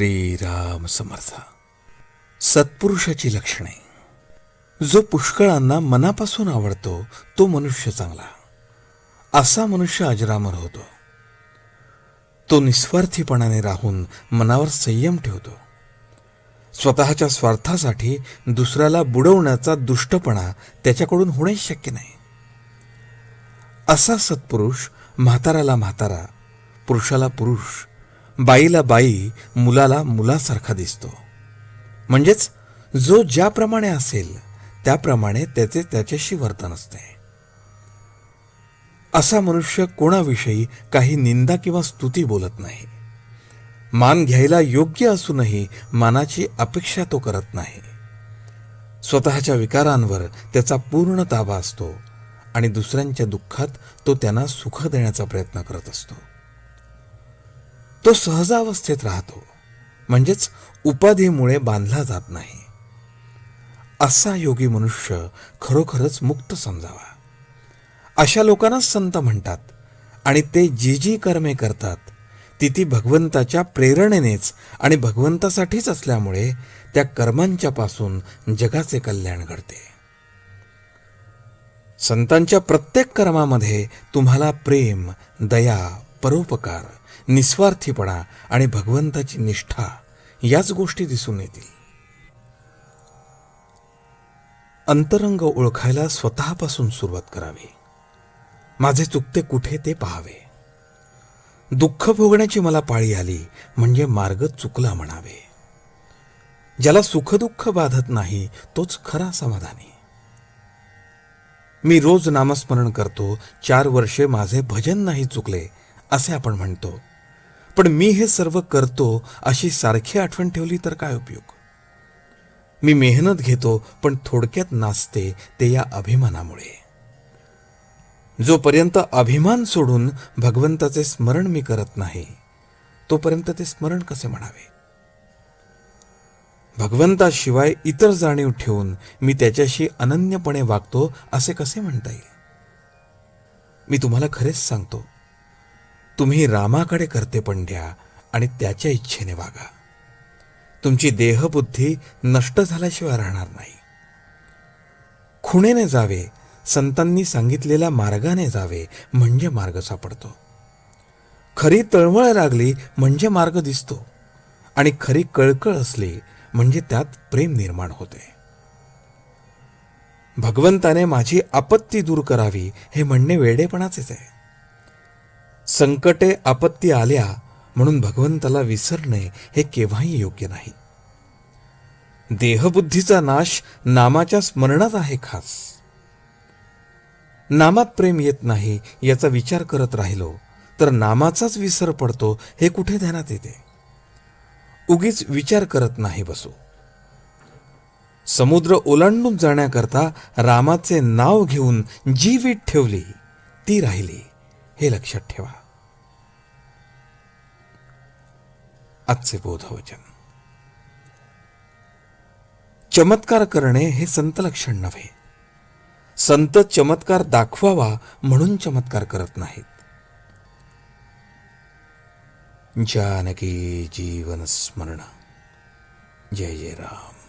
श्रीराम समर्थ. सत्पुरुषाची लक्षणे. जो पुष्कळांना मनापासून आवडतो तो मनुष्य चांगला. असा मनुष्य अजरामर होतो. तो निस्वार्थीपणाने राहून मनावर संयम ठेवतो. स्वतःच्या स्वार्थासाठी दुसऱ्याला बुडवण्याचा दुष्टपणा त्याच्याकडून होणेच शक्य नाही. असा सत्पुरुष म्हाताराला म्हातारा पुरुषाला पुरुष बाईला बाई मुलाला मुलासारखा दिसतो. म्हणजेच जो ज्याप्रमाणे असेल त्याप्रमाणे त्याचे त्याच्याशी वर्तन असते. असा मनुष्य कोणाविषयी काही निंदा किंवा स्तुती बोलत नाही. मान घ्यायला योग्य असूनही मानाची अपेक्षा तो करत नाही. स्वतःच्या विकारांवर त्याचा पूर्ण ताबा असतो आणि दुसऱ्यांच्या दुःखात तो त्यांना सुख देण्याचा प्रयत्न करत असतो. तो सहजावस्थेत राहतो. म्हणजेच उपाधीमुळे बांधला जात नाही. असा योगी मनुष्य खरोखरच मुक्त समजावा. अशा लोकांनाच संत म्हणतात आणि ते जी जी कर्मे करतात ती ती भगवंताच्या प्रेरणेनेच आणि भगवंतासाठीच असल्यामुळे त्या कर्मांच्या पासून जगाचे कल्याण घडते. संतांच्या प्रत्येक कर्मामध्ये तुम्हाला प्रेम दया परोपकार निस्वार्थीपणा आणि भगवंताची निष्ठा याच गोष्टी दिसून येतील. अंतरंग ओळखायला स्वतःपासून सुरुवात करावी. माझे चुकते कुठे ते पाहावे. दुःख भोगण्याची मला पाळी आली म्हणजे मार्ग चुकला म्हणावे. ज्याला सुखदुःख बाधत नाही तोच खरा समाधानी. मी रोज नामस्मरण करतो चार वर्षे माझे भजन नाही चुकले असे आपण म्हणतो. पण मी हे सर्व करतो अशी सारखी आठवण ठेवली तर काय उपयोग? मी मेहनत घेतो पण थोडक्यात नाचते ते या अभिमानामुळे. जोपर्यंत अभिमान सोडून भगवंताचे स्मरण मी करत नाही तोपर्यंत ते स्मरण कसे म्हणावे? भगवंताशिवाय इतर जाणीव ठेवून मी त्याच्याशी अनन्यपणे वागतो असे कसे म्हणता येईल? मी तुम्हाला खरेच सांगतो तुम्ही रामाकडे कर्तेपण द्या आणि त्याच्या इच्छेने वागा. तुमची देहबुद्धी नष्ट झाल्याशिवाय राहणार नाही. खुणेने जावे संतांनी सांगितलेल्या मार्गाने जावे म्हणजे मार्ग सापडतो. खरी तळमळ लागली म्हणजे मार्ग दिसतो. आणि खरी कळकळ असली म्हणजे त्यात प्रेम निर्माण होते. भगवंताने माझी आपत्ती दूर करावी हे म्हणणे वेडेपणाचेच आहे. संकटे आपत्ती आल्या म्हणून भगवंताला विसरणे हे केव्हाही योग्य नाही. देहबुद्धीचा नाश नामाच्या स्मरणात आहे खास. नामात प्रेम येत नाही याचा विचार करत राहिलो तर नामाचाच विसर पडतो हे कुठे ध्यानात येते? उगीच विचार करत नाही बसू. समुद्र ओलांडून जाण्याकरता रामाचे नाव घेऊन जी वीट ठेवली ती राहिली हे लक्षात ठेवा. आजचे बोधवचन. चमत्कार करणे हे संत लक्षण नव्हे. संत चमत्कार दाखवावा म्हणून चमत्कार करत नाहीत. जानकी जीवन स्मरण. जय जय राम.